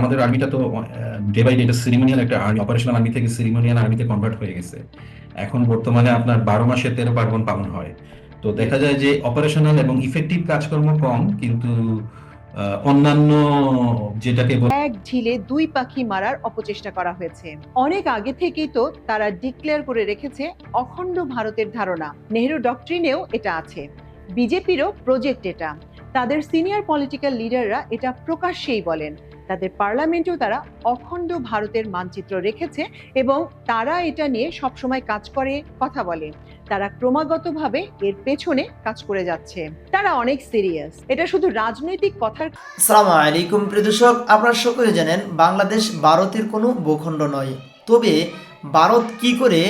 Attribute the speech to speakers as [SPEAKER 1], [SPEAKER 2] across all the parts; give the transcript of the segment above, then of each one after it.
[SPEAKER 1] আমাদের আর্মিটা তো day by day এটা সিরিমোনিয়াল একটা আর্মি অপারেশনাল আর্মি থেকে সিরিমোনিয়াল আর্মিতে কনভার্ট হয়ে গেছে। এখন বর্তমানে আপনার বারো মাসে তেরো পার্বণ পালন হয়। তো দেখা যায় যে অপারেশনাল এবং ইফেক্টিভ কাজকর্ম কম, কিন্তু অন্যান্য যেটাকে
[SPEAKER 2] এক ঢিলে দুই পাখি মারার অপচেষ্টা করা হয়েছে। অনেক আগে থেকেই তো তারা ডিক্লেয়ার করে রেখেছে অখণ্ড ভারতের ধারণা। নেহেরু ডক্ট্রিনেও এটা আছে। বিজেপিরও প্রজেক্ট এটা। তাদের সিনিয়র পলিটিক্যাল লিডাররা এটা প্রকাশ্যেই বলেন। তাদের পার্লামেন্টেও তারা অখণ্ড ভারতের মানচিত্র রেখেছে এবং তারা এটা নিয়ে সবসময় কাজ করে, কথা বলে। তারা ক্রমাগতভাবে এর পেছনে কাজ করে যাচ্ছে। তারা অনেক সিরিয়াস এটা শুধু রাজনৈতিক কথার
[SPEAKER 3] সালামু আলাইকুম, প্রিয় দর্শক। আপনারা সকলে জানেন, বাংলাদেশ ভারতের কোনো ভূখণ্ড নয়। তবে ভারত কি করে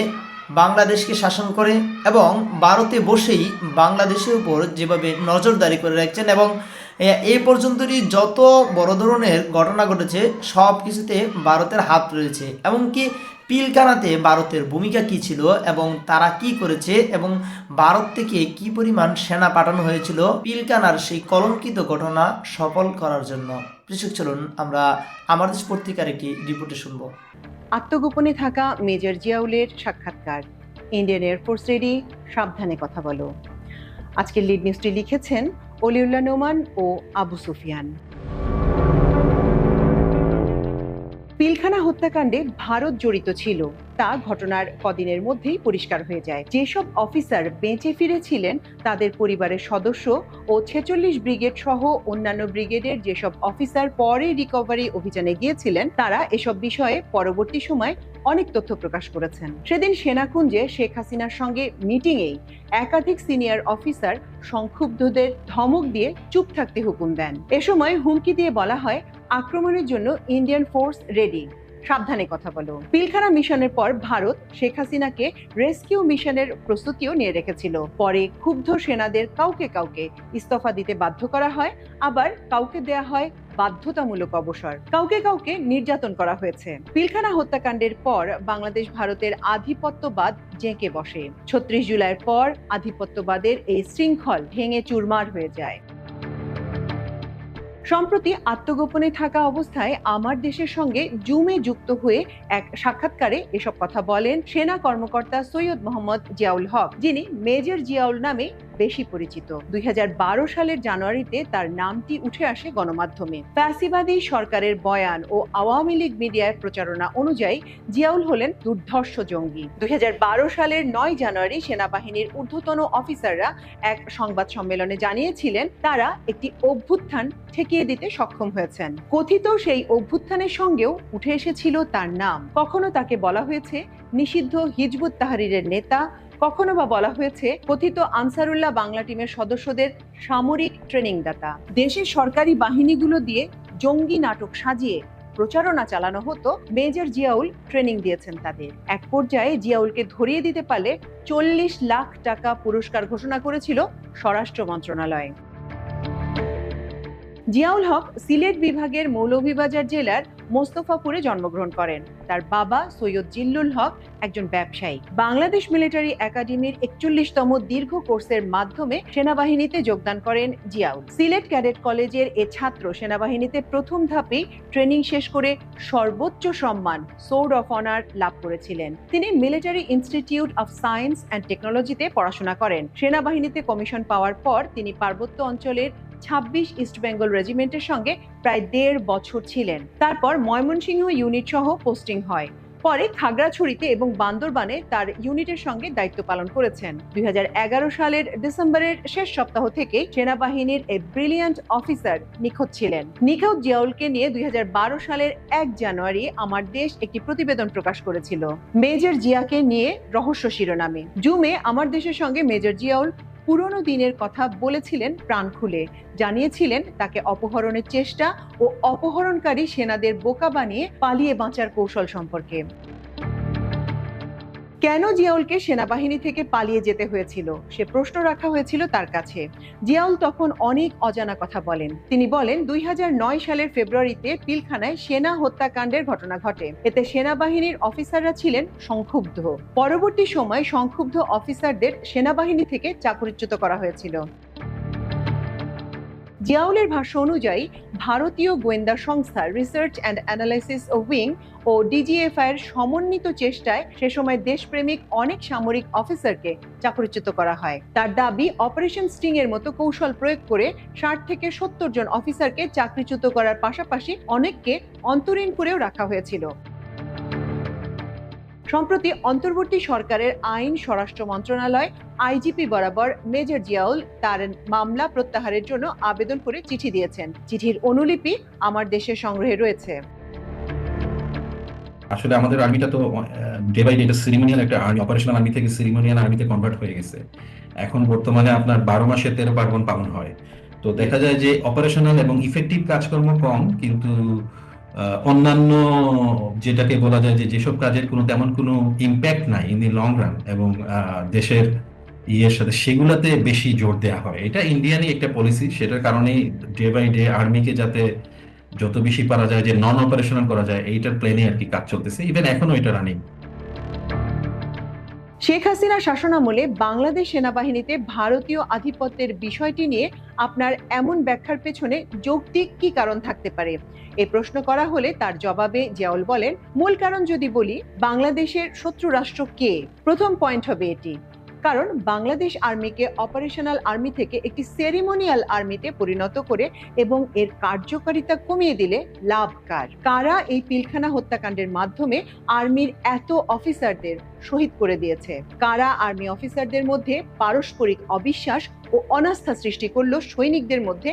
[SPEAKER 3] বাংলাদেশকে শাসন করে এবং ভারতে বসেই বাংলাদেশের উপর যেভাবে নজরদারি করে রাখছেন এবং এ, পর্যন্তই যত বড় ধরনের ঘটনা ঘটেছে সব কিছুতে ভারতের হাত রয়েছে। এমনকি পিলকানাতে ভারতের ভূমিকা কি ছিল এবং তারা কি করেছে এবং ভারত থেকে কি পরিমাণ সেনা পাঠানো হয়েছিল পিলকানার সেই কলঙ্কিত ঘটনা সফল করার জন্য। কৃষক চলুন, আমরা আমার দেশ পত্রিকার একটি রিপোর্টে শুনব।
[SPEAKER 2] আত্মগোপনে থাকা মেজর জিয়াউলের সাক্ষাৎকার। ইন্ডিয়ান এয়ারফোর্স রেডি, সাবধানে কথা বলো। আজকের লিড নিউজটি লিখেছেন অলিউল্লাহ নোমান ও আবু সুফিয়ান। পিলখানা হত্যাকাণ্ডে ভারত জড়িত ছিল। তা ঘটনার কদিনের মধ্যেই পরিষ্কার হয়ে যায়। যেসব অফিসার বেঁচে ফিরেছিলেন, তাদের পরিবারের সদস্য ও ছেচল্লিশ ব্রিগেড সহ অন্যান্য ব্রিগেডের যেসব অফিসার পরে রিকভারি অভিযানে গিয়েছিলেন, তারা এসব বিষয়ে পরবর্তী সময় অনেক তথ্য প্রকাশ করেছেন। সেদিন সেনাকুঞ্জে শেখ হাসিনার সঙ্গে মিটিংয়েই একাধিক সিনিয়র অফিসার সংক্ষুব্ধদের ধমক দিয়ে চুপ থাকতে হুকুম দেন। এ সময় হুমকি দিয়ে বলা হয়, আক্রমণের জন্য ইন্ডিয়ান ফোর্স রেডি। সাবধানে কথা বলো। পিলখানা মিশনের পর ভারত শেখ হাসিনাকে রেস্কিউ মিশনের প্রস্তুতিও নিয়ে রেখেছিল। পরে ক্ষুব্ধ সেনাদের কাউকে কাউকে ইস্তফা দিতে বাধ্য করা হয়, আবার কাউকে দেয়া হয় বাধ্যতামূলক অবসর। কাউকে কাউকে নির্যাতন করা হয়েছে। পিলখানা হত্যাকাণ্ডের পর বাংলাদেশ ভারতের আধিপত্যবাদ জেঁকে বসে। ছত্রিশ জুলাইয়ের পর আধিপত্যবাদের এই শৃঙ্খল ভেঙে চুরমার হয়ে যায়। সম্প্রতি আত্মগোপনে থাকা অবস্থায় আমার দেশের সঙ্গে জুমে যুক্ত হয়ে এক সাক্ষাৎকারে এসব কথা বলেন সেনা কর্মকর্তা সৈয়দ মোহাম্মদ জিয়াউল হক, যিনি মেজর জিয়াউল নামে বেশি পরিচিত। দুই হাজার বারো সালের জানুয়ারিতে তার নামটি উঠে আসে গণমাধ্যমে। ফ্যাসিবাদী সরকারের বয়ান ও আওয়ামী লীগ মিডিয়ার প্রচারণা অনুযায়ী জিয়াউল হলেন দুর্ধর্ষ জঙ্গি। দুই হাজার বারো সালের নয় জানুয়ারি সেনাবাহিনীর ঊর্ধ্বতন অফিসাররা এক সংবাদ সম্মেলনে জানিয়েছিলেন, তারা একটি অভ্যুত্থান ঠেকিয়ে দিতে সক্ষম হয়েছেন। কথিত সেই অভ্যুত্থানের সঙ্গেও উঠে এসেছিল তার নাম। কখনো তাকে বলা হয়েছে, নিষিদ্ধ হিজবুত তাহারিরের নেতা কখনো বা বলা হয়েছে কথিত আনসারুল্লাহ বাংলা টিমের সদস্যদের সামরিক ট্রেনিং দাতা দেশের সরকারি বাহিনীগুলো দিয়ে জঙ্গি নাটক সাজিয়ে প্রচারণা চালানো হতো, মেজর জিয়াউল ট্রেনিং দিয়েছেন তাদের। এক পর্যায়ে জিয়াউলকে ধরিয়ে দিতে পারলে চল্লিশ লাখ টাকা পুরস্কার ঘোষণা করেছিল স্বরাষ্ট্র মন্ত্রণালয়। জিয়াউল হক সিলেট বিভাগের মৌলভীবাজার জেলার মোস্তফাপুরে জন্মগ্রহণ করেন। তার বাবা সৈয়দ জিল্লুল হক একজন ব্যবসায়ী। বাংলাদেশ মিলিটারি একাডেমির একচল্লিশতম দীর্ঘ কোর্সের মাধ্যমে সেনাবাহিনীতে যোগদান করেন জিয়াউল। সিলেট ক্যাডেট কলেজের এ ছাত্র সেনাবাহিনীতে প্রথম ধাপেই ট্রেনিং শেষ করে সর্বোচ্চ সম্মান সোর্ড অফ অনার লাভ করেছিলেন। তিনি military institute of science and টেকনোলজিতে পড়াশোনা করেন। সেনাবাহিনীতে কমিশন পাওয়ার পর তিনি পার্বত্য অঞ্চলের ছাব্বিশ ইস্ট বেঙ্গল রেজিমেন্টের সঙ্গে প্রায় দেড় বছর ছিলেন। তারপর ময়মনসিংহ ইউনিট সহ পোস্টিং হয়। পরে খাগড়াছড়িতে এবং বান্দরবানে তার ইউনিটের সঙ্গে দায়িত্ব পালন করেছেন। দুই সালের ডিসেম্বরের শেষ সপ্তাহ থেকে সেনাবাহিনীর এই ব্রিলিয়ান্ট অফিসার নিখোঁজ ছিলেন। নিখোঁজ জিয়াউলকে নিয়ে দুই হাজার বারো সালের এক জানুয়ারি আমার দেশ একটি প্রতিবেদন প্রকাশ করেছিল। মেজর জিয়াকে নিয়ে রহস্য শিরোনামে। জুমে আমার দেশের সঙ্গে মেজর জিয়াউল পুরনো দিনের কথা বলেছিলেন প্রাণ খুলে। জানিয়েছিলেন তাকে অপহরণের চেষ্টা ও অপহরণকারী সেনাদের বোকা বানিয়ে পালিয়ে বাঁচার কৌশল সম্পর্কে। কেন জিয়াউলকে সেনাবাহিনী থেকে পালিয়ে যেতে হয়েছিল? সে প্রশ্ন রাখা হয়েছিল তার কাছে। জিয়াউল তখন অনেক অজানা কথা বলেন। তিনি বলেন, দুই হাজার নয় সালের ফেব্রুয়ারিতে পিলখানায় সেনা হত্যাকাণ্ডের ঘটনা ঘটে। এতে সেনাবাহিনীর অফিসাররা ছিলেন সংক্ষুব্ধ। পরবর্তী সময় সংক্ষুব্ধ অফিসারদের সেনাবাহিনী থেকে চাকরিচ্যুত করা হয়েছিল। জিয়াউলের ভাষ্য অনুযায়ী, ভারতীয় গোয়েন্দা সংস্থা রিসার্চ অ্যান্ড অ্যানালাইসিস উইং ও ডিজিএফআই এর সমন্বিত চেষ্টায় সে সময় দেশপ্রেমিক অনেক সামরিক অফিসারকে চাকরিচ্যুত করা হয়। তার দাবি, অপারেশন স্টিং এর মতো কৌশল প্রয়োগ করে ষাট থেকে সত্তর জন অফিসারকে চাকরিচ্যুত করার পাশাপাশি অনেককে অন্তরীণ করেও রাখা হয়েছিল। সম্প্রতি অন্তর্বর্তী সরকারের আইন স্বরাষ্ট্র মন্ত্রণালয়, আইজিপি বরাবর মেজর জিয়াউল তার মামলা প্রত্যাহারের জন্য আবেদন করে চিঠি দিয়েছেন। চিঠির অনুলিপি আমার দেশের সংগ্রহে রয়েছে।
[SPEAKER 1] আসলে আমাদের আর্মিটা তো ডে বাই ডে এটা সিরিমোনিয়াল একটা আর্মি অপারেশনাল আর্মি থেকে সিরিমোনিয়াল আর্মিতে কনভার্ট হয়ে গেছে। এখন বর্তমানে আপনার বারো মাসে তেরো পার্বণ পালন হয়। তো দেখা যায় যে অপারেশনাল এবং ইফেক্টিভ কাজকর্ম কম, কিন্তু অন্যান্য যেটাকে বলা যায় যে যেসব কাজের কোনো তেমন কোনো ইম্প্যাক্ট নাই ইন দি লং রান এবং দেশের ইয়ের সাথে সেগুলাতে বেশি জোর দেওয়া হয়। এটা ইন্ডিয়ানই একটা পলিসি সেটার কারণেই ডে বাই ডে আর্মিকে যাতে যত বেশি পারা যায়, যে নন অপারেশনাল করা যায়, এইটার প্লেনে আর কি কাজ চলতেছে। ইভেন এখনও এটা রানিং
[SPEAKER 2] শেখ হাসিনা শাসনামলে বাংলাদেশ সেনাবাহিনীতে ভারতীয় আধিপত্যের বিষয়টি নিয়ে আপনার এমন ব্যাখ্যার পেছনে যৌক্তিক কি কারণ থাকতে পারে? এ প্রশ্ন করা হলে তার জবাবে জিয়াউল বলেন, মূল কারণ যদি বলি, বাংলাদেশের শত্রু রাষ্ট্র কে? প্রথম পয়েন্ট হবে এটি। কারণ বাংলাদেশ আর্মিকে অপারেশনাল আর্মি থেকে একটি সেরিমোনিয়াল আর্মিতে পরিণত করে এবং এর কার্যকারিতা কমিয়ে দিলে লাভ কার? কারা এই পিলখানা হত্যাকাণ্ডের মাধ্যমে আর্মির এত অফিসারদের শহীদ করে দিয়েছে? কারা আর্মি অফিসারদের মধ্যে পারস্পরিক অবিশ্বাস ও অনাস্থা সৃষ্টি করল সৈনিকদের মধ্যে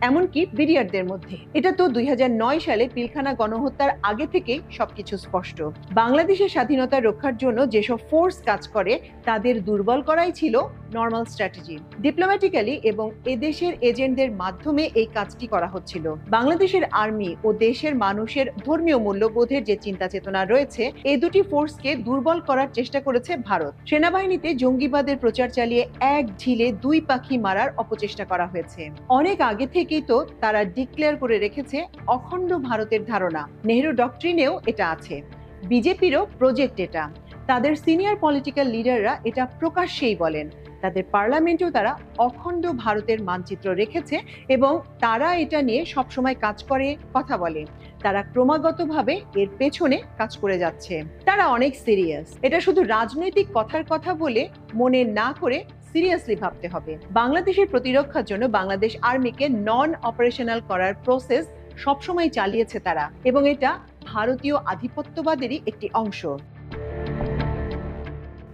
[SPEAKER 2] এমনকি বিরিয়ারদের মধ্যে। এটা তো দুই হাজার নয় সালে পিলখানা গণহত্যার আগে থেকেই সবকিছু স্পষ্ট। বাংলাদেশের স্বাধীনতা রক্ষার জন্য যেসব ফোর্স কাজ করে, তাদের দুর্বল করাই ছিল নর্মাল স্ট্র্যাটেজি। ডিপ্লোম্যাটিক্যালি এবং এদেশের এজেন্টদের মাধ্যমে এই কাজটি করা হচ্ছিল। বাংলাদেশের আর্মি ও দেশের মানুষের ধর্মীয় মূল্যবোধের যে চিন্তা চেতনা রয়েছে এই দুটি ফোর্সকে দুর্বল করার চেষ্টা করেছে ভারত। সেনাবাহিনীতে জঙ্গিবাদের প্রচার চালিয়ে এক ঢিলে দুই পাখি মারার অপচেষ্টা করা হয়েছে। অনেক আগে থেকেই তো তারা ডিক্লেয়ার করে রেখেছে অখণ্ড ভারতের ধারণা। নেহরু ডক্ট্রিনেও এটা আছে। বিজেপিরও প্রজেক্ট এটা। তাদের সিনিয়র পলিটিক্যাল লিডাররা এটা প্রকাশ্যেই বলেন। তাদের পার্লামেন্টেও তারা অখণ্ড ভারতের মানচিত্র রেখেছে এবং তারা এটা নিয়ে সবসময় কাজ করে, কথা বলে। তারা ক্রমাগতভাবে এর পেছনে কাজ করে যাচ্ছে। তারা অনেক সিরিয়াস এটা শুধু রাজনৈতিক কথার কথা বলে মনে না করে সিরিয়াসলি ভাবতে হবে। বাংলাদেশের প্রতিরক্ষার জন্য বাংলাদেশ আর্মিকে নন অপারেশনাল করার প্রসেস সবসময় চালিয়েছে তারা এবং এটা ভারতীয় আধিপত্যবাদেরই একটি অংশ।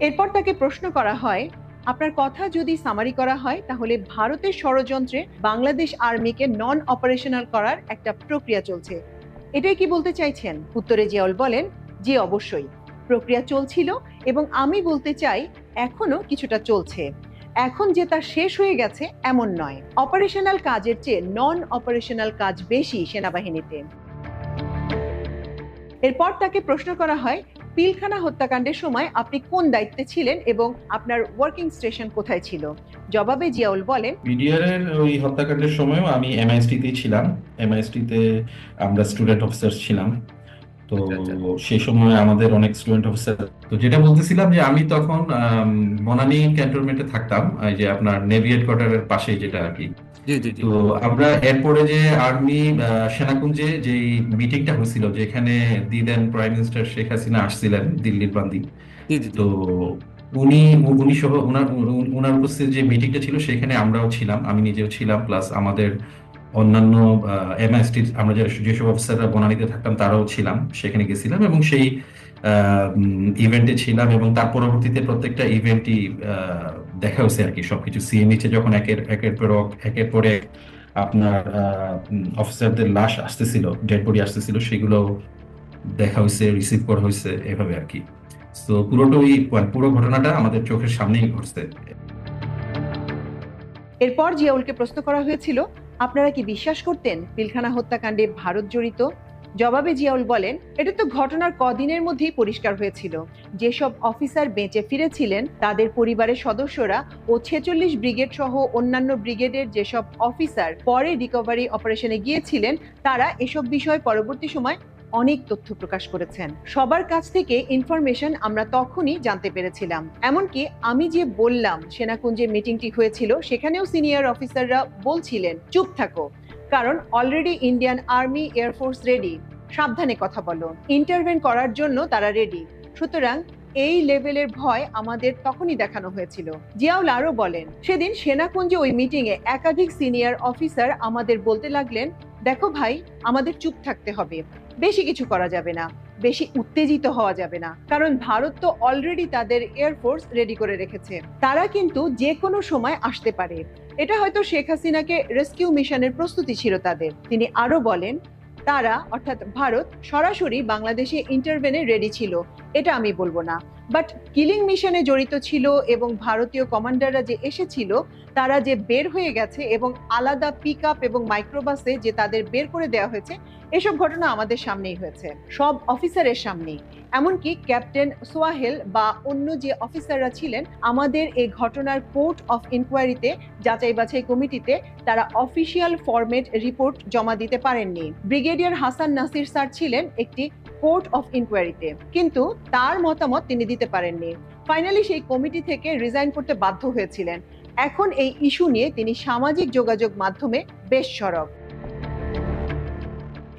[SPEAKER 2] এরপর তাকে প্রশ্ন করা হয়, আপনার কথা যদি সামারি করা হয়, তাহলে ভারতের ষড়যন্ত্রে বাংলাদেশ আর্মিকে নন অপারেশনাল করার একটা প্রক্রিয়া চলছে। এটাই কি বলতে চাইছেন? উত্তরে জিয়াউল বলেন, জি, অবশ্যই। প্রক্রিয়া চলছিল এবং আমি বলতে চাই, এখনও কিছুটা চলছে। এখন যে তা শেষ হয়ে গেছে, এমন নয়। অপারেশনাল কাজের চেয়ে নন অপারেশনাল কাজ বেশি সেনাবাহিনীতে। এরপর তাকে প্রশ্ন করা হয়, পিলখানা হত্যাকাণ্ডের সময় আপনি কোন দায়িত্বে ছিলেন এবং আপনার ওয়ার্কিং স্টেশন কোথায় ছিল? জবাবে জিয়াউল বলেন
[SPEAKER 1] বিডিআর এর ওই হত্যাকাণ্ডের সময়ও আমি এমআইএসটি তেই ছিলাম। এমআইএসটি তে আমরা স্টুডেন্ট অফিসার ছিলাম। তো
[SPEAKER 4] আচ্ছা,
[SPEAKER 1] সেই সময় আমাদের অনেক স্টুডেন্ট অফিসার তো যেটা বলতেছিলাম যে আমি তখন আম, বনানী ক্যান্টনমেন্টে থাকতাম এই যে আপনার নেভি হেডকোয়ার্টারের পাশে যেটা আর কি। তো আমরা এরপরে যে আর্মি সেনাকুঞ্জে যে মিটিংটা হয়েছিল যেখানে the then prime minister Sheikh Hasina আসছিলেন দিল্লির বান্দি। তো উনি উনি সহ ওনার ওনার উপস্থিত যে মিটিংটা ছিল সেখানে আমরাও ছিলাম আমি নিজেও ছিলাম প্লাস আমাদের অন্যান্য এমএসটি আমরা যে, যেসব অফিসাররা বনানীতে থাকতাম, তারাও ছিলাম, সেখানে গেছিলাম এবং সেই ইভেন্টে ছিলাম এবং তার পরবর্তীতে প্রত্যেকটা ইভেন্টই দেখা হয়েছে আর কি। সবকিছু সিএমইচে যখন একের একের পর একের পরে আপনার অফিসারদের লাশ আসতেছিল ডেড বডি আসতেছিল, সেগুলো দেখা হয়েছে রিসিভ করা হয়েছে, এভাবে আর কি। তো পুরোটাই মানে পুরো ঘটনাটা আমাদের চোখের সামনেই ঘটছে।
[SPEAKER 2] এরপর জিয়াউলকে প্রশ্ন করা হয়েছিল আপনারা কি বিশ্বাস করতেন পিলখানা হত্যাকাণ্ডে ভারত জড়িত? জবাবে জিয়াউল বলেন, এটা তো ঘটনার কদিনের মধ্যেই পরিষ্কার হয়েছিল। যেসব অফিসার বেঁচে ফিরেছিলেন, তাদের পরিবারের সদস্যরা ও ছেচল্লিশ ব্রিগেড সহ অন্যান্য ব্রিগেডের যেসব অফিসার পরে রিকভারি অপারেশনে গিয়েছিলেন, তারা এসব বিষয় পরবর্তী সময় অনেক তথ্য প্রকাশ করেছেন। সবার কাছ থেকে ইনফরমেশন আমরা তখনই জানতে পেরেছিলাম। এমনকি আমি যে বললাম, সেনাকুঞ্জে মিটিংটি হয়েছিল, সেখানেও সিনিয়র অফিসাররা বলছিলেন, চুপ থাকো। কারণ already Indian army air force ready সাবধানে কথা বলো। ইন্টারভেন করার জন্য তারা রেডি সুতরাং এই লেভেলের ভয় আমাদের তখনই দেখানো হয়েছিল। জিয়াউল আরও বলেন, সেদিন সেনাকুঞ্জে ওই মিটিং এ একাধিক সিনিয়র অফিসার আমাদের বলতে লাগলেন, দেখো ভাই, আমাদের চুপ থাকতে হবে। বেশি কিছু করা যাবে না, বেশি উত্তেজিত হওয়া যাবে না। কারণ ভারত তো অলরেডি তাদের এয়ারফোর্স রেডি করে রেখেছে। তারা কিন্তু যে কোনো সময় আসতে পারে। এটা হয়তো শেখ হাসিনাকে রেস্কিউ মিশনের প্রস্তুতি ছিল তাদের। তিনি আরও বলেন, তারা অর্থাৎ ভারত সরাসরি বাংলাদেশে ইন্টারভেনে রেডি ছিল। এটা আমি বলব না। বাট কিলিং মিশনে জড়িত ছিল এবং ভারতীয় কমান্ডাররা যে এসেছিল, তারা যে বের হয়ে গেছে এবং আলাদা পিক এবং মাইক্রোবাসে যে তাদের বের করে দেওয়া হয়েছে, এসব ঘটনা আমাদের সামনেই হয়েছে, সব অফিসারের সামনেই। এমনকি ক্যাপ্টেন সোয়াহেল বা অন্য যে অফিসাররা ছিলেন, আমাদের এই ঘটনার কোর্ট অফ ইনকোয়ারিতে যাচাই বাছাই কমিটিতে, তারা অফিসিয়াল ফরম্যাট রিপোর্ট জমা দিতে পারেননি। ব্রিগেডিয়ার হাসান নাসির স্যার ছিলেন একটি কোর্ট অফ ইনকোয়ারিতে। কিন্তু তার মতামত তিনি দিতে পারেননি। ফাইনালি সেই কমিটি থেকে রিজাইন করতে বাধ্য হয়েছিলেন। এখন এই ইস্যু নিয়ে তিনি সামাজিক যোগাযোগ মাধ্যমে বেশ সরব।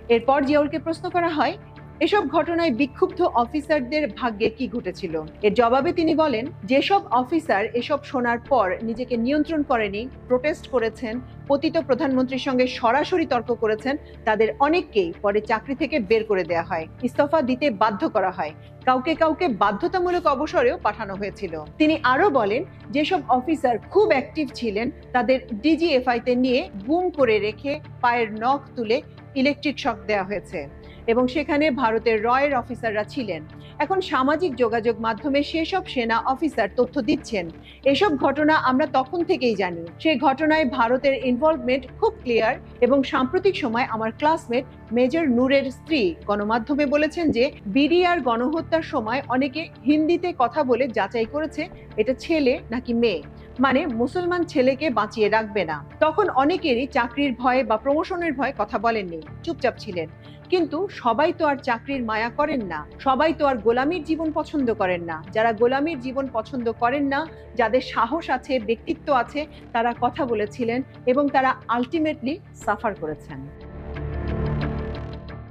[SPEAKER 2] এরপর জিয়াউলকে প্রশ্ন করা হয় এসব ঘটনায় বিক্ষুব্ধ অফিসারদের ভাগ্যে কি ঘটেছিল? এর জবাবে তিনি বলেন, যেসব অফিসার এসব শোনার পর নিজেকে নিয়ন্ত্রণ করেনি, প্রোটেস্ট করেছেন, পতিত প্রধানমন্ত্রীর সঙ্গে সরাসরি তর্ক করেছেন, তাদের অনেককেই পরে চাকরি থেকে বের করে দেওয়া হয়, ইস্তফা দিতে বাধ্য করা হয়। কাউকে কাউকে বাধ্যতামূলক অবসরেও পাঠানো হয়েছিল। তিনি আরও বলেন, যেসব অফিসার খুব অ্যাক্টিভ ছিলেন, তাদের ডিজিএফআই তে নিয়ে গুম করে রেখে পায়ের নখ তুলে ইলেকট্রিক শক দেওয়া হয়েছে। এবং সেখানে ভারতের রয়ের অফিসাররা ছিলেন। এখন সামাজিক যোগাযোগ মাধ্যমে সেসব সেনা অফিসার তথ্য দিচ্ছেন। এসব ঘটনা আমরা তখন থেকেই জানি। সেই ঘটনায় ভারতের ইনভলভমেন্ট খুব ক্লিয়ার এবং সাম্প্রতিক সময় আমার ক্লাসমেট মেজর নূরের স্ত্রী গণমাধ্যমে বলেছেন যে বিডিআর গণহত্যার সময় অনেকে হিন্দিতে কথা বলে যাচাই করেছে, এটা ছেলে নাকি মেয়ে? মানে মুসলমান ছেলেকে বাঁচিয়ে রাখবে না। তখন অনেকেরই চাকরির ভয়ে বা প্রমোশনের ভয়ে কথা বলেননি, চুপচাপ ছিলেন। কিন্তু সবাই তো আর চাকরির মায়া করেন না। সবাই তো আর গোলামির জীবন পছন্দ করেন না। যারা গোলামির জীবন পছন্দ করেন না, যাদের সাহস আছে, ব্যক্তিত্ব আছে, তারা কথা বলেছিলেন এবং তারা আলটিমেটলি সাফার করেছেন।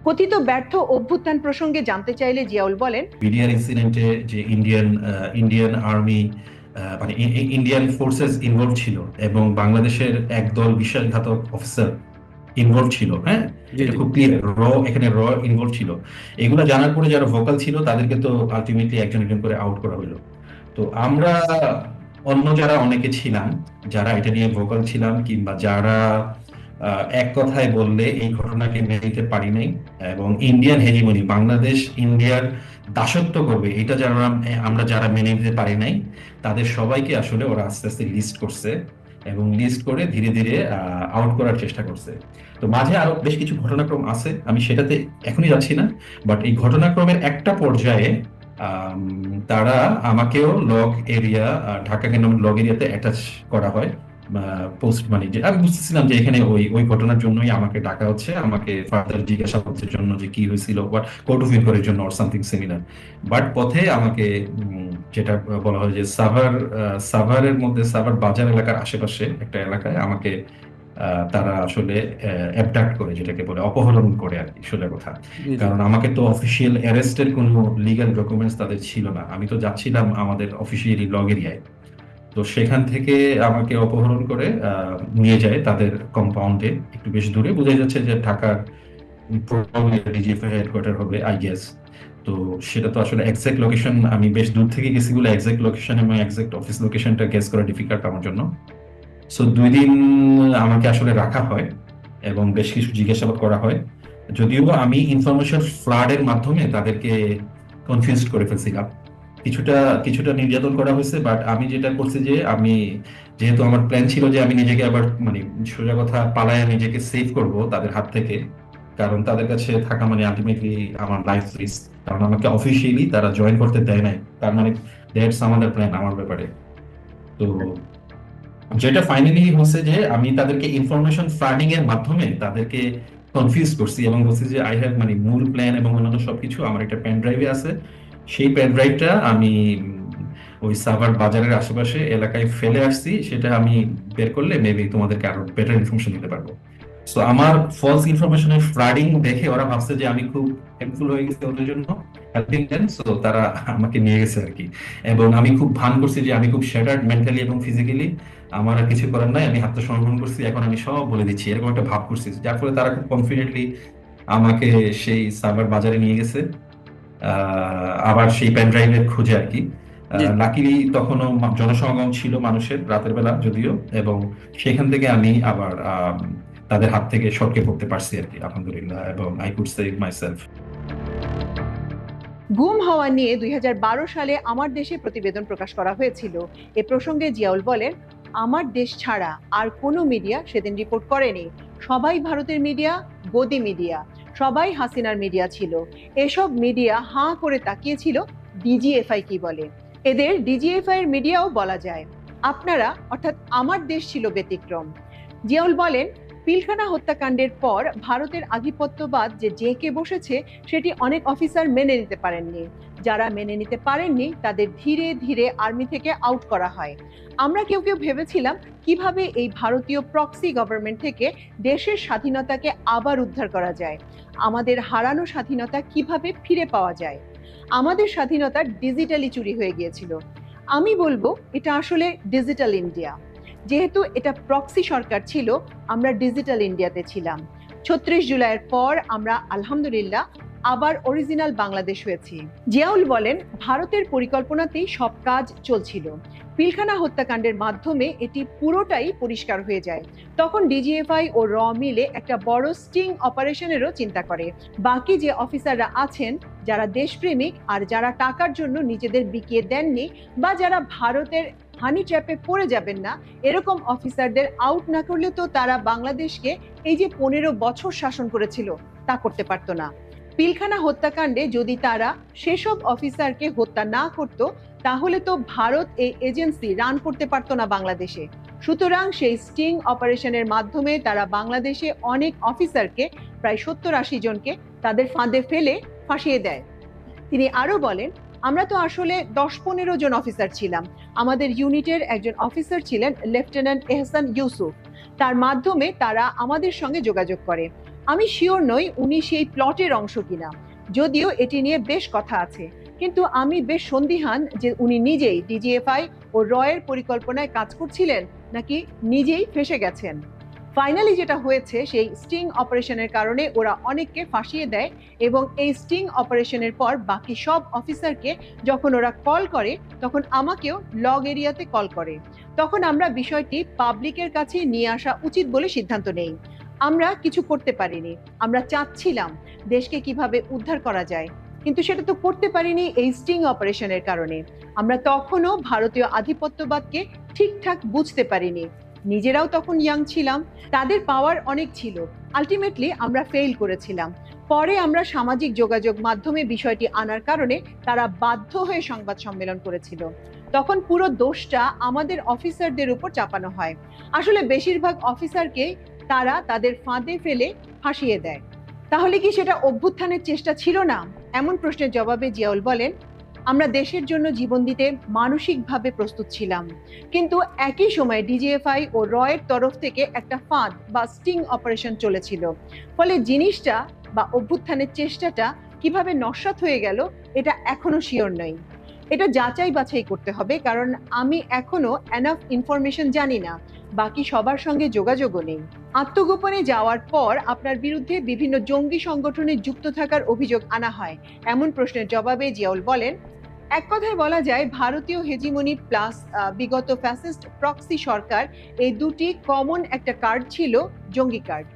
[SPEAKER 2] কথিত ব্যর্থ অভ্যুত্থান প্রসঙ্গে জানতে চাইলে জিয়াউল বলেন,
[SPEAKER 1] বিডিআর ইনসিডেন্টে যে ইন্ডিয়ান ইন্ডিয়ান আর্মি মানে ইন্ডিয়ান ফোর্সেস ইনভলভ ছিল এবং বাংলাদেশের একদল বিশ্বাসঘাতক অফিসার ইনভলভ ছিল হ্যাঁ? খুব র এখানে র ইনভলভ ছিল। এগুলো জানার পরে যারা ভোকাল ছিল তাদেরকে তো আলটিমেটলি একজন একজন করে আউট করা হলো। তো আমরা অন্য যারা অনেকে ছিলাম যারা এটা নিয়ে ভোকাল ছিলাম কিংবা যারা এক কথায় বললে এই ঘটনাকে মেনে নিতে পারি নাই এবং ইন্ডিয়ান হেজিমনি বাংলাদেশ ইন্ডিয়ার দাসত্ব করবে এটা যারা আমরা যারা মেনে নিতে পারি নাই তাদের সবাইকে আসলে ওরা আস্তে আস্তে লিস্ট করছে। এবং লিস্ট করে ধীরে ধীরে আউট করার চেষ্টা করছে। তো মাঝে আরও বেশ কিছু ঘটনাক্রম আছে, আমি সেটাতে এখনই যাচ্ছি না বাট এই ঘটনাক্রমের একটা পর্যায়ে তারা আমাকেও লগ এরিয়া ঢাকা কেন্দ্র লগ এরিয়াতে অ্যাটাচ করা হয় পোস্ট মানে যে, আমি বুঝতেছিলাম যে এখানে ওই ওই ঘটনার জন্যই আমাকে ডাকা হচ্ছে, আমাকে ফার্দার জিজ্ঞাসাবাদের জন্য যে কি হয়েছিল, বা কোর্ট অফ ইনকোয়ারির জন্য অর সামথিং সিমিলার বাট পথে আমাকে যেটা বলা হয় যে সাভার সাভারের মধ্যে সাভার বাজার এলাকার আশেপাশে একটা এলাকায় আমাকে তারা আসলে অ্যাবডাক্ট করে যেটাকে বলে অপহরণ করে আর কি সোজা কথা। কারণ আমাকে তো অফিসিয়াল অ্যারেস্টের কোনো লিগ্যাল ডকুমেন্টস তাদের ছিল না। আমি তো যাচ্ছিলাম আমাদের অফিসিয়ালি লগ এরিয়ায়। তো সেখান থেকে আমাকে অপহরণ করে নিয়ে যায় তাদের কম্পাউন্ডে একটু বেশ দূরে। বোঝা যাচ্ছে যে ঢাকার ডিজিএফআই হেডকোয়ার্টার হবে আই গেস তো সেটা তো আসলে এক্সাক্ট লোকেশন আমি বেশ দূর থেকে গেছি বলে এক্সাক্ট লোকেশন এবং এক্সাক্ট অফিস লোকেশনটা গেস করা ডিফিকাল্ট আমার জন্য। সো দুই দিন আমাকে আসলে রাখা হয় এবং বেশ কিছু জিজ্ঞাসাবাদ করা হয়। যদিও আমি ইনফরমেশন ফ্লাডের মাধ্যমে তাদেরকে কনফিউজ করে ফেলছিলাম। কিছুটা কিছুটা নির্যাতন করা হয়েছে বাট আমি যেটা করছি যে আমি, যেহেতু আমার প্ল্যান ছিল যে আমি নিজেকে আবার মানে সোজা কথা পালায় নিজেকে সেভ করব তাদের হাত থেকে, কারণ তাদের কাছে থাকা মানে আলটিমেটলি আমার লাইফ রিস্ক কারণ আমাকে অফিসিয়ালি তারা জয়েন করতে দেয় নাই। তার মানে দ্যাটস আমাদের প্ল্যান আমার ব্যাপারে। তো যেটা ফাইনালি হচ্ছে যে আমি তাদেরকে ইনফরমেশন ফ্লাডিং এর মাধ্যমে তাদেরকে কনফিউজ করছি এবং বলছি যে আই হ্যাভ মানে মূল প্ল্যান এবং অন্যান্য সবকিছু, আমার একটা পেন ড্রাইভে আছে। সেই পেন ড্রাইভটা আমি ওই সাভার বাজারের আশেপাশে এলাকায় ফেলে আসছি, সেটা আমি বের করলে মেবি তোমাদেরকে আরও বেটার ইনফরমেশন দিতে পারব। সো আমার ফলস ইনফরমেশনের ফ্লাডিং দেখে ওরা ভাবছে যে আমি খুব হেল্পফুল হয়ে গেছি ওদের জন্য হেল্পিং দেন সো তারা আমাকে নিয়ে গেছে আর কি এবং আমি খুব ভান করছি যে আমি খুব শ্যাটার্ড মেন্টালি এবং ফিজিক্যালি আমার আর কিছু করার নাই আমি আত্মসমর্পণ করছি এখন আমি সব বলে দিচ্ছি এরকম একটা ভাব করছি। যার ফলে তারা খুব কনফিডেন্টলি আমাকে সেই সার্ভার বাজারে নিয়ে গেছে আহ, আবার সেই পেন ড্রাইভের খোঁজে আর কি। লাকিলি তখনও জনসমাগম ছিল মানুষের রাতের বেলা যদিও এবং সেখান থেকে আমি আবার তাদের হাত থেকে সটকে পড়তে পারছি আর কি, আলহামদুলিল্লাহ, এবং I could save myself
[SPEAKER 2] গুম হওয়া নিয়ে দুই সালে আমার দেশে প্রতিবেদন প্রকাশ করা হয়েছিল। এ প্রসঙ্গে জিয়াউল বলেন, আমার দেশ ছাড়া আর কোনো মিডিয়া সেদিন রিপোর্ট করেনি। সবাই ভারতের মিডিয়া, গদি মিডিয়া। সবাই হাসিনার মিডিয়া ছিল। এসব মিডিয়া হাঁ করে তাকিয়েছিল ডিজিএফআই কি বলে। এদের ডিজিএফআই এর মিডিয়াও বলা যায়। আপনারা, অর্থাৎ আমার দেশ ছিল ব্যতিক্রম। জিয়াউল বলেন পিলখানা হত্যাকাণ্ডের পর ভারতের আধিপত্যবাদ যে জেঁকে বসেছে, সেটি অনেক অফিসার মেনে নিতে পারেননি। যারা মেনে নিতে পারেননি, তাদের ধীরে ধীরে আর্মি থেকে আউট করা হয়। আমরা কেউ কেউ ভেবেছিলাম কীভাবে এই ভারতীয় প্রক্সি গভর্নমেন্ট থেকে দেশের স্বাধীনতাকে আবার উদ্ধার করা যায়। আমাদের হারানো স্বাধীনতা কীভাবে ফিরে পাওয়া যায়? আমাদের স্বাধীনতা ডিজিটালি চুরি হয়ে গিয়েছিল। আমি বলব, এটা আসলে ডিজিটাল ইন্ডিয়া। যেহেতু এটা প্রক্সি সরকার ছিল, আমরা ডিজিটাল ইন্ডিয়াতে ছিলাম। ছত্রিশ জুলাইয়ের পর আমরা আলহামদুলিল্লাহ আবার অরিজিনাল বাংলাদেশ হয়েছি। জিয়াউল বলেন, ভারতের পরিকল্পনাতেই সব কাজ চলছিল। পিলখানা হত্যাকাণ্ডের মাধ্যমে এটি পুরোটাই পরিষ্কার হয়ে যায়। তখন ডিজিএফআই ও র মিলে একটা বড় স্টিং অপারেশনেরও চিন্তা করে। বাকি যে অফিসাররা আছেন, যারা দেশপ্রেমিক আর যারা টাকার জন্য নিজেদের বিকিয়ে দেননি বা যারা ভারতের হানি ট্র্যাপে পড়ে যাবেন না। এরকম অফিসারদের আউট না করলে তো তারা বাংলাদেশকে এই যে পনেরো বছর শাসন করেছিল, তা করতে পারতো না। পিলখানা হত্যাকাণ্ডে যদি তারা সেসব অফিসারকে হত্যা না করত, তাহলে তো ভারত এই এজেন্সি রান করতে পারতো না বাংলাদেশে। সুতরাং সেই স্টিং অপারেশনের মাধ্যমে তারা বাংলাদেশে অনেক অফিসারকে, প্রায় সত্তর আশি জনকে তাদের ফাঁদে ফেলে ফাঁসিয়ে দেয়। তিনি আরও বলেন আমরা তো আসলে দশ পনেরো জন অফিসার ছিলাম। আমাদের ইউনিটের একজন অফিসার ছিলেন লেফটেন্যান্ট এহসান ইউসুফ তার মাধ্যমে তারা আমাদের সঙ্গে যোগাযোগ করে। আমি শিওর নই উনি সেই প্লটের অংশ কিনা। যদিও এটি নিয়ে বেশ কথা আছে। কিন্তু আমি বেশ সন্দিহান যে উনি নিজেই ডিজিএফআই ও রয়ের পরিকল্পনায় কাজ করছিলেন নাকি নিজেই ফেসে গেছেন। ফাইনালি যেটা হয়েছে, সেই স্টিং অপারেশনের কারণে ওরা অনেককে ফাঁসিয়ে দেয় এবং এই স্টিং অপারেশনের পর বাকি সব অফিসারকে যখন ওরা কল করে, তখন আমাকেও লগ এরিয়াতে কল করে। তখন আমরা বিষয়টি পাবলিকের কাছে নিয়ে আসা উচিত বলে সিদ্ধান্ত নেই। আমরা কিছু করতে পারিনি। আমরা চাচ্ছিলাম দেশকে কীভাবে উদ্ধার করা যায়। কিন্তু সেটা তো করতে পারিনি এই স্টিং অপারেশনের কারণে। আমরা তখনও ভারতীয় আধিপত্যবাদকে ঠিকঠাক বুঝতে পারিনি। নিজেরাও তখন ইয়াং ছিলাম, তাদের পাওয়ার অনেক ছিল। আলটিমেটলি আমরা ফেল করেছিলাম। পরে আমরা সামাজিক যোগাযোগ মাধ্যমে বিষয়টি আনার কারণে তারা বাধ্য হয়ে সংবাদ সম্মেলন করেছিল। তখন পুরো দোষটা আমাদের অফিসারদের উপর চাপানো হয়। আসলে বেশিরভাগ অফিসারকে তারা তাদের ফাঁদে ফেলে ফাঁসিয়ে দেয়। তাহলে কি সেটা অভ্যুত্থানের চেষ্টা ছিল না? এমন প্রশ্নের জবাবে জিয়াউল বলেন আমরা দেশের জন্য জীবন দিতে মানসিকভাবে প্রস্তুত ছিলাম। কিন্তু একই সময় ডিজিএফআই ও রয়ের তরফ থেকে একটা ফাঁদ বা স্টিং অপারেশন চলেছিল। ফলে জিনিসটা বা অভ্যুত্থানের চেষ্টাটা কীভাবে নস্বাত হয়ে গেল, এটা এখনও শিওর নই এটা যাচাই বাছাই করতে হবে, কারণ আমি এখনও এনাফ ইনফরমেশন জানি না, বাকি সবার সঙ্গে যোগাযোগও নেই। আত্মগোপনে যাওয়ার পর আপনার বিরুদ্ধে বিভিন্ন জঙ্গি সংগঠনে যুক্ত থাকার অভিযোগ আনা হয়। এমন প্রশ্নের জবাবে জিয়াউল বলেন, এক কথায় বলা যায়, ভারতীয় হেজিমনি প্লাস বিগত ফ্যাসিস্ট প্রক্সি সরকার এই দুটি কমন একটা কার্ড ছিল জঙ্গি কার্ড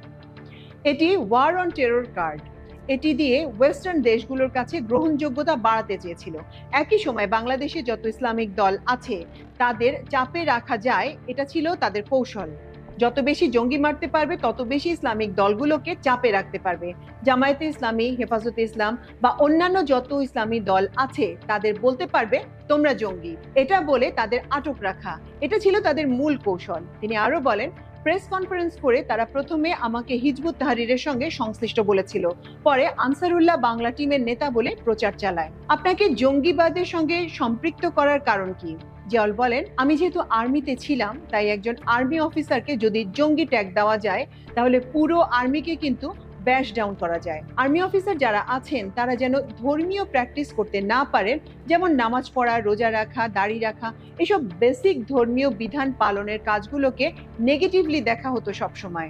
[SPEAKER 2] এটি ওয়ার অন টেরর কার্ড এটি দিয়ে ওয়েস্টার্ন দেশগুলোর কাছে গ্রহণযোগ্যতা বাড়াতে চেয়েছিল। একই সময় বাংলাদেশে যত ইসলামিক দল আছে, তাদের চাপে রাখা যায়, এটা ছিল তাদের কৌশল। যত বেশি জঙ্গি মারতে পারবে, তত বেশি ইসলামিক দলগুলোকে চাপে রাখতে পারবে। জামায়াতে ইসলামী, হেফাজতে ইসলাম বা অন্যান্য যত ইসলামী দল আছে, তাদের বলতে পারবে, তোমরা জঙ্গি। এটা বলে তাদের আটক রাখা। এটা ছিল তাদের মূল কৌশল। তিনি আরও বলেন প্রেস কনফারেন্স করে তারা প্রথমে আমাকে হিজবুত তাহারিরের সঙ্গে সংশ্লিষ্ট বলেছিল। পরে আনসারুল্লাহ বাংলা টিমের নেতা বলে প্রচার চালায়। আপনাকে জঙ্গিবাদের সঙ্গে সম্পৃক্ত করার কারণ কি? জিয়াউল বলেন, আমি যেহেতু আর্মিতে ছিলাম, তাই একজন আর্মি অফিসারকে যদি জঙ্গি ট্যাগ দেওয়া যায়, তাহলে পুরো আর্মিকে কিন্তু ব্যাশ ডাউন করা যায়। আর্মি অফিসার যারা আছেন, তারা যেন ধর্মীয় প্র্যাকটিস করতে না পারেন যেমন নামাজ পড়া, রোজা রাখা, দাড়ি রাখা, এসব বেসিক ধর্মীয় বিধান পালনের কাজগুলোকে নেগেটিভলি দেখা হতো সবসময়।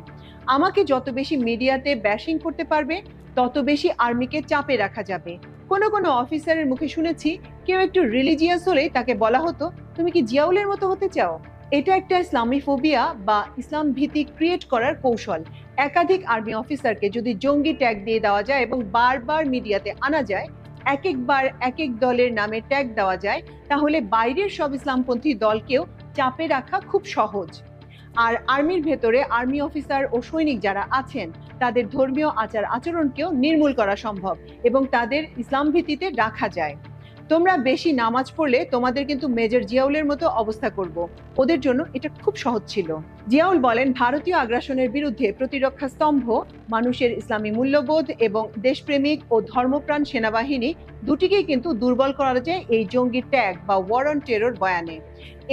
[SPEAKER 2] আমাকে যত বেশি মিডিয়াতে ব্যাশিং করতে পারবে, তত বেশি আর্মিকে চাপে রাখা যাবে। কোনো কোনো অফিসারের মুখে শুনেছি, কেউ একটু রিলিজিয়াস হলেই তাকে বলা হতো, তুমি কি জিয়াউলের মতো হতে চাও? এটা একটা ইসলামিফোবিয়া বা ইসলাম ভীতি ক্রিয়েট করার কৌশল। একাধিক আর্মি অফিসারকে যদি জঙ্গি ট্যাগ দিয়ে দেওয়া যায় এবং বারবার মিডিয়াতে আনা যায় এক একবার এক এক দলের নামে ট্যাগ দেওয়া যায়, তাহলে বাইরের সব ইসলামপন্থী দলকেও চাপে রাখা খুব সহজ। আর আর্মির ভেতরে আর্মি অফিসার ও সৈনিক যারা আছেন, তাদের ধর্মীয় আচার আচরণকেও নির্মূল করা সম্ভব এবং তাদের ইসলাম ভিত্তিতে রাখা যায়। তোমরা বেশি নামাজ পড়লে তোমাদের কিন্তু মেজর জিয়াউলের মতো অবস্থা করব। ওদের জন্য এটা খুব সহজ ছিল। জিয়াউল বলেন, ভারতীয় আগ্রাসনের বিরুদ্ধে প্রতিরক্ষা স্তম্ভ, মানুষের ইসলামী মূল্যবোধ এবং দেশপ্রেমিক ও ধর্মপ্রাণ সেনাবাহিনী দুটিকেই কিন্তু দুর্বল করা যায় এই জঙ্গি ট্যাগ বা ওয়ার অন টেরর বয়ানে।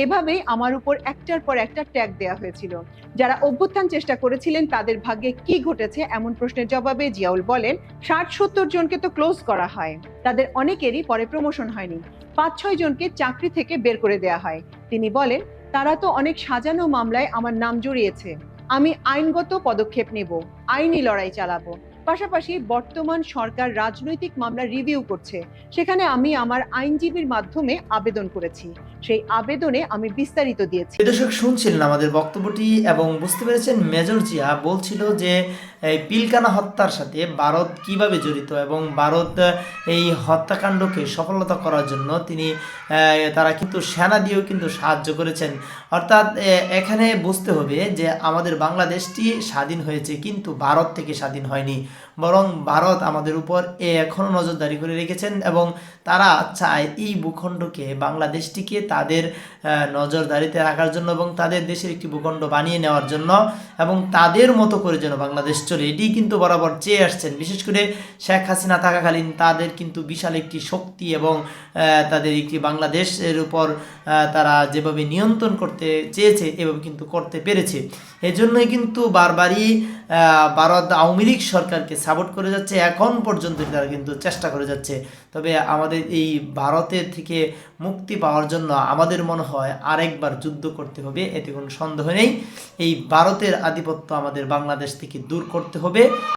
[SPEAKER 2] এভাবেই আমার উপর একটার পর একটা ট্যাগ দেওয়া হয়েছিল। যারা অভ্যুত্থান চেষ্টা করেছিলেন, তাদের ভাগ্যে কি ঘটেছে এমন প্রশ্নের জবাবে জিয়াউল বলেন, ষাট সত্তর জনকে তো ক্লোজ করা হয়। তাদের অনেকেরই পরে প্রমোশন হয়নি। পাঁচ ছয় জনকে চাকরি থেকে বের করে দেয়া হয়। তিনি বলেন তারা তো অনেক সাজানো মামলায় আমার নাম জড়িয়েছে। আমি আইনগত পদক্ষেপ নেব, আইনি লড়াই চালাবো। পাশাপাশি বর্তমান সরকার রাজনৈতিক মামলা রিভিউ করছে। সেখানে আমি আমার আইনজীবীর মাধ্যমে আবেদন করেছি। সেই আবেদনে আমি বিস্তারিত দিয়েছি।
[SPEAKER 3] দর্শক, শুনছিলেন আমাদের বক্তব্যটি এবং বুঝতে পেরেছেন মেজর জিয়া বলছিল যে এই পিলকানা হত্যার সাথে ভারত কীভাবে জড়িত এবং ভারত এই হত্যাকাণ্ডকে সফলতা করার জন্য তিনি তারা কিন্তু সেনা দিয়েও কিন্তু সাহায্য করেছেন। অর্থাৎ এখানে বুঝতে হবে যে আমাদের বাংলাদেশটি স্বাধীন হয়েছে কিন্তু ভারত থেকে স্বাধীন হয়নি। বরং ভারত আমাদের উপর এ এখনও নজরদারি করে রেখেছেন এবং তারা চায় এই ভূখণ্ডকে বাংলাদেশটিকে তাদের নজরদারিতে রাখার জন্য এবং তাদের দেশের একটি ভূখণ্ড বানিয়ে নেওয়ার জন্য এবং তাদের মতো করে যেন বাংলাদেশ চলে। এটি কিন্তু বরাবর চেয়ে আসছেন। বিশেষ করে শেখ হাসিনা থাকাকালীন তাদের কিন্তু বিশাল একটি শক্তি এবং তাদের একটি বাংলাদেশের উপর তারা যেভাবে নিয়ন্ত্রণ করতে চেয়েছে, এভাবে কিন্তু করতে পেরেছে। এজন্যই কিন্তু বারবারই ভারত আওয়ামী লীগ সরকারকে সাপোর্ট করে যাচ্ছে, এখন পর্যন্ত তারা কিন্তু চেষ্টা করে যাচ্ছে। তবে আমাদের এই ভারতের থেকে মুক্তি পাওয়ার জন্য আমাদের মনে হয় আরেকবার যুদ্ধ করতে হবে, এতে কোনো সন্দেহ নেই। এই ভারতের আধিপত্য আমাদের বাংলাদেশ থেকে দূর করতে হবে।